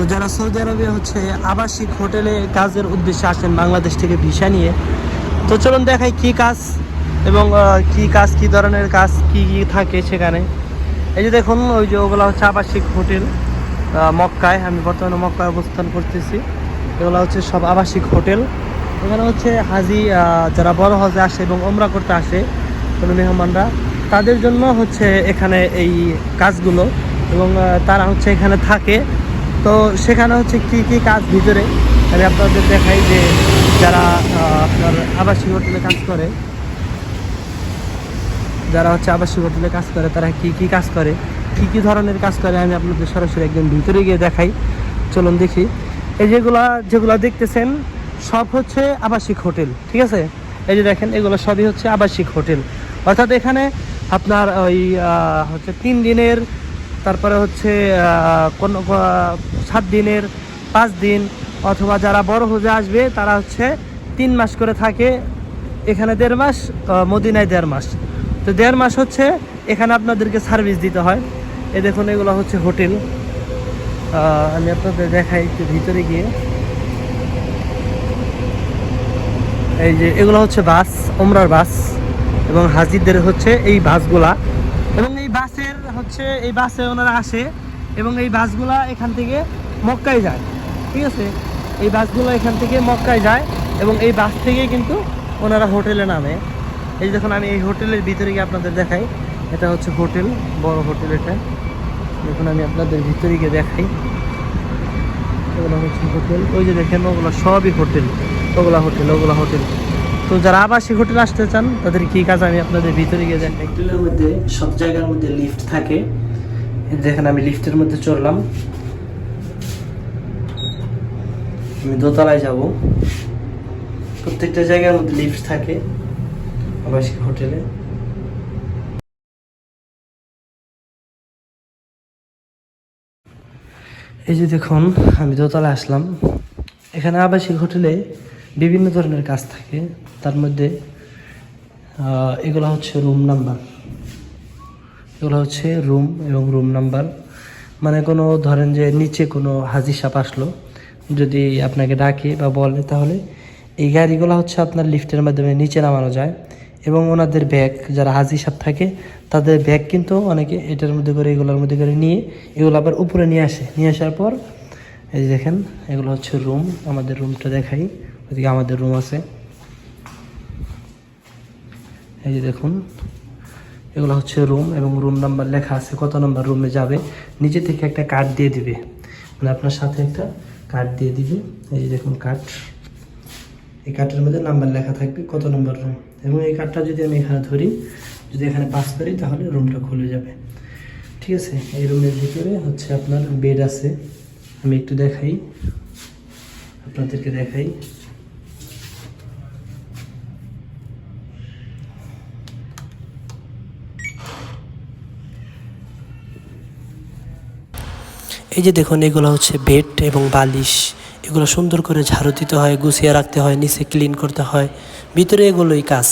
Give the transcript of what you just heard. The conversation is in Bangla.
তো যারা সৌদি আরবে হচ্ছে আবাসিক হোটেলে কাজের উদ্দেশ্যে আসেন বাংলাদেশ থেকে ভিসা নিয়ে, তো চলুন দেখাই কি কাজ এবং কি কাজ, কি ধরনের কাজ, কি কি থাকে সেখানে। এই যে দেখুন, ওই যে ওগুলো হচ্ছে আবাসিক হোটেল মক্কায়। আমি বর্তমানে মক্কায় অবস্থান করতেছি। এগুলো হচ্ছে সব আবাসিক হোটেল। এখানে হচ্ছে হাজি যারা বড় হজে আসে এবং ওমরা করতে আসে, কোনো মেহমানরা, তাদের জন্য হচ্ছে এখানে এই কাজগুলো এবং তারা হচ্ছে এখানে থাকে। তো সেখানে হচ্ছে কি কি কাজ ভিতরে? আমি আপনাদের দেখাই যে যারা আপনার আবাসিক হোটেলে কাজ করে, যারা হচ্ছে আবাসিক হোটেলে কাজ করে, তারা কি কি কাজ করে? কি কি ধরনের কাজ করে? আমি আপনাদের সরাসরি একদম ভিতরে গিয়ে দেখাই। চলুন দেখি। এই যেগুলা যেগুলা দেখতেছেন, সব হচ্ছে আবাসিক হোটেল, ঠিক আছে? এই যে দেখেন, এগুলো সবই হচ্ছে আবাসিক হোটেল। অর্থাৎ এখানে আপনার ওই হচ্ছে তিন দিনের, তারপরে হচ্ছে কোন সাত দিনের, পাঁচ দিন, অথবা যারা বড় হজে আসবে, তারা হচ্ছে তিন মাস করে থাকে, এখানে দেড় মাস মদিনায় দেড় মাস। তো দেড় মাস হচ্ছে এখানে আপনাদেরকে সার্ভিস দিতে হয়। এ দেখুন, এগুলো হচ্ছে হোটেল। আমি আপনাদের দেখাই একটু ভিতরে গিয়ে। এই যে, এগুলো হচ্ছে বাস ওমরার বাস, এবং হাজিদের হচ্ছে এই বাসগুলা। এবং এই বাসের হচ্ছে, এই বাসে ওনারা আসে এবং এই বাসগুলা এখান থেকে মক্কায় যায়। ঠিক আছে? এই বাসগুলো এখান থেকে মক্কায় যায় এবং এই বাস থেকেই কিন্তু ওনারা হোটেলে নামে। এই দেখুন, আমি এই হোটেলের ভিতরে গিয়ে আপনাদের দেখাই। এটা হচ্ছে হোটেল, বড় হোটেল এটা। দেখুন, আমি আপনাদের ভিতরে গিয়ে দেখাই। ওগুলো হচ্ছে হোটেল। ওই যে দেখেন, ওগুলো সবই হোটেল। ওগুলা হোটেল ওগুলা হোটেল। তো যারা আবাসিক হোটেল আসতে চান, তাদের কি কাজ? আমি আপনাদের ভিতরে গিয়ে দেখাই। হোটেলের মধ্যে, সব জায়গার মধ্যে লিফট থাকে। দেখেন আমি লিফটের মধ্যে চললাম আমি দোতলায় যাব। প্রত্যেকটা জায়গার মধ্যে লিফট থাকে আবাসিক হোটেলে। এই যে দেখুন, আমি দোতলায় আসলাম। এখানে আবাসিক হোটেলে বিভিন্ন ধরনের কাজ থাকে। তার মধ্যে এগুলো হচ্ছে রুম নাম্বার। এগুলো হচ্ছে রুম এবং রুম নাম্বার। মানে কোনো ধরেন যে নিচে কোনো হাজি সাপ আসলো, যদি আপনাকে ডাকে বা বলে তাহলে এই গাড়িগুলো হচ্ছে আপনার লিফটের মাধ্যমে নিচে নামানো যায় এবং ওনাদের ব্যাগ, যারা হাজি সাপ থাকে, তাদের ব্যাগ কিন্তু অনেকে এটার মধ্যে করে, এগুলোর মধ্যে করে নিয়ে, এগুলো আবার উপরে নিয়ে আসে। নিয়ে আসার পর, এই যে দেখেন, এগুলো হচ্ছে রুম, আমাদের রুমটা দেখাই। ওইদিকে আমাদের রুম আছে। এই যে দেখুন এগুলো হচ্ছে রুম এবং রুম নাম্বার লেখা আছে, কত নাম্বার রুমে যাবে, নিচে থেকে একটা কার্ড দিয়ে দিবে। মানে আপনার সাথে একটা কার্ড দিয়ে দিবে। এই যে দেখুন কার্ড। এই কার্ডের মধ্যে নাম্বার লেখা থাকবে কত নম্বর রুম। এবং এই কার্ডটা যদি আমি এখানে ধরি, যদি এখানে পাস করি, তাহলে রুমটা খুলে যাবে। ঠিক আছে? এই রুমের ভিতরে হচ্ছে আপনার বেড আছে। আমি একটু দেখাই। আপনাদেরকে দেখাই। এই যে দেখুন, এগুলো হচ্ছে বেড এবং বালিশ। এগুলো সুন্দর করে ঝাড়ু দিতে হয়, গুছিয়ে রাখতে হয়, নিচে ক্লিন করতে হয়। ভিতরে এগুলোই কাজ।